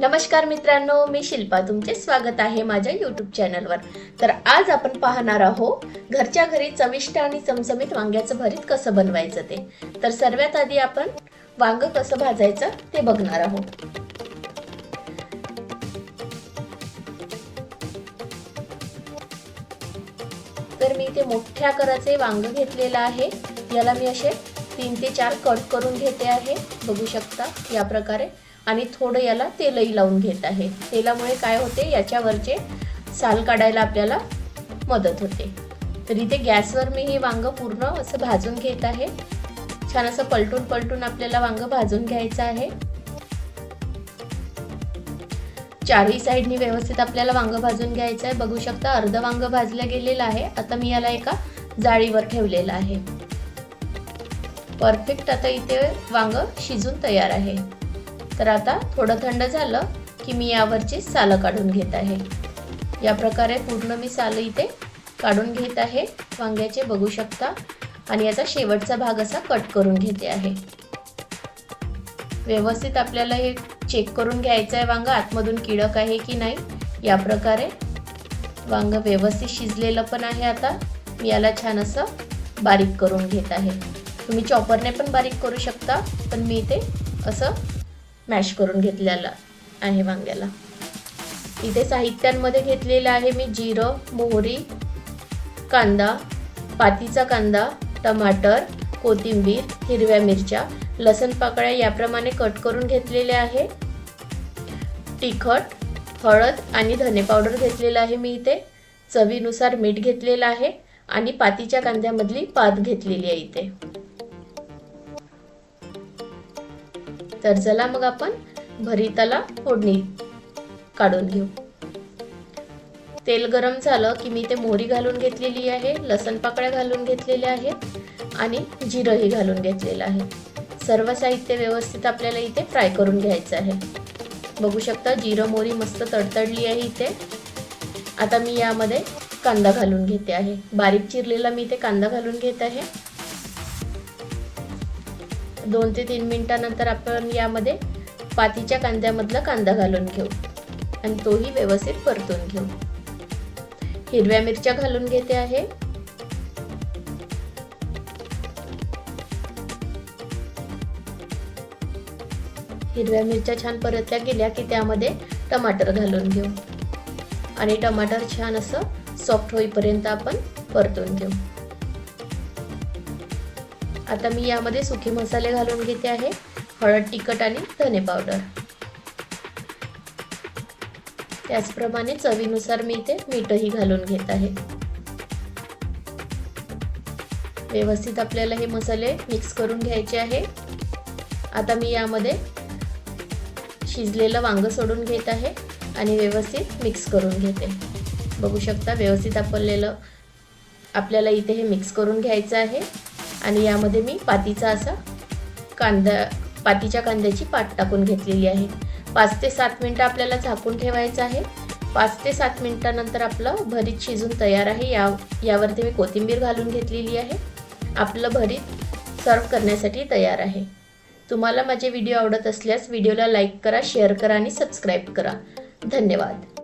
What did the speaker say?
नमस्कार मित्रांनो मी शिल्पा. तुमचे स्वागत आहे माझ्या यूट्यूब चॅनलवर तर आज आपण पाहणार आहोत घरच्या घरी चविष्ट आणि चमचमीत वांग्याचं भरीत कसं बनवायचं ते. तर सर्वात आधी आपण वांग कसं भाजायचं ते बघणार आहोत. तर मी इथे मोठ्या आकाराचे वांग घेतलेलं आहे. याला मी असे तीन ते चार कट करून घेते आहे. बघू शकता या प्रकारे. आणि थोडं याला तेलही लावून घेत आहे. तेलामुळे काय होते? याच्यावरचे साल काढायला आपल्याला मदत होते. तर इथे गॅसवर मी हे वांगं पूर्ण असं भाजून घेत आहे. छान असं पलटून पलटून आपल्याला वांगं भाजून घ्यायचं आहे. चारही साईडनी व्यवस्थित आपल्याला वांगं भाजून घ्यायचं आहे. बघू शकता अर्ध वांग भाजलं गेलेलं आहे. आता मी याला एका जाळीवर ठेवलेलं आहे. परफेक्ट आता इथे वांगं शिजून तयार आहे. तर आता थोडं थंड झालं की मी यावरची सालं काढून घेत आहे. या प्रकारे पूर्ण मी सालं इथे काढून घेत आहे. वांग्याचे बघू शकता. आणि याचा शेवटचा भाग असा कट करून घेते आहे. व्यवस्थित आपल्याला हे चेक करून घ्यायचं आहे वांगं आतमधून किडक आहे की नाही. या प्रकारे वांग व्यवस्थित शिजलेलं पण आहे आता. मी याला छान असं बारीक करून घेत आहे. तुम्ही चॉपरने पण बारीक करू शकता पण मी इथे असं मॅश करून घेतलेलं आहे वांग्याला. इथे साहित्यांमध्ये घेतलेलं आहे मी जिरं मोहरी कांदा पातीचा कांदा टमाटर कोथिंबीर हिरव्या मिरच्या लसण पाकळ्या याप्रमाणे कट करून घेतलेले आहे. तिखट हळद आणि धने पावडर घेतलेलं आहे मी इथे. चवीनुसार मीठ घेतलेलं आहे आणि पातीच्या कांद्यामधली पात घेतलेली आहे इथे. तर चला मग आपण भरिताला फोडणी काढून घेऊ. तेल गरम झालं की मी ते मोहरी घालून घेतलेली आहे लसण पाकळ्या घालून घेतलेल्या आहेत आणि जिरंही घालून घेतलेलं आहे. सर्व साहित्य व्यवस्थित आपल्याला इथे फ्राय करून घ्यायचं आहे. बघू शकता जिरं मोहरी मस्त तडतडली आहे इथे. आता मी यामध्ये कांदा घालून घेते आहे. बारीक चिरलेला मी इथे कांदा घालून घेत आहे. दोन ते तीन मिनटानंतर आपण यामध्ये पातीच्या कांद्यामधला कांदा घालून घेऊ. आणि तोही व्यवस्थित परतून घेऊ. हिरव्या मिरच्या घालून घेते आहे. हिरव्या मिरच्या छान परतल्या गेल्या की त्यामध्ये टमाटर घालून घेऊ. आणि टमाटर छान असं सॉफ्ट होईपर्यंत आपण परतून घेऊ. आता मी यामध्ये सुके मसाले घालून घेते आहे हळद तिखट आणि धने पावडर त्याचप्रमाणे चवीनुसार मी इथे मीठही घालून घेत आहे. व्यवस्थित आपल्याला हे मसाले मिक्स करून घ्यायचे आहे. आता मी यामध्ये शिजलेलं वांग सोडून घेत आहे आणि व्यवस्थित मिक्स करून घेते. बघू शकता व्यवस्थित आपल्याला आपल्याला इथे हे मिक्स करून घ्यायचं आहे. आणि यामध्ये मी पातीचा असा कांदा पातीच्या कांद्याची पाट टाकून घेतलेली आहे. पाच ते सात मिनटं आपल्याला झाकून ठेवायचं आहे. पाच ते सात मिनटानंतर आपलं भरीत शिजून तयार आहे. या यावरती मी कोथिंबीर घालून घेतलेली आहे. आपलं भरीत सर्व करण्यासाठी तयार आहे. तुम्हाला माझे व्हिडिओ आवडत असल्यास व्हिडिओला लाईक करा शेअर करा आणि सबस्क्राईब करा. धन्यवाद.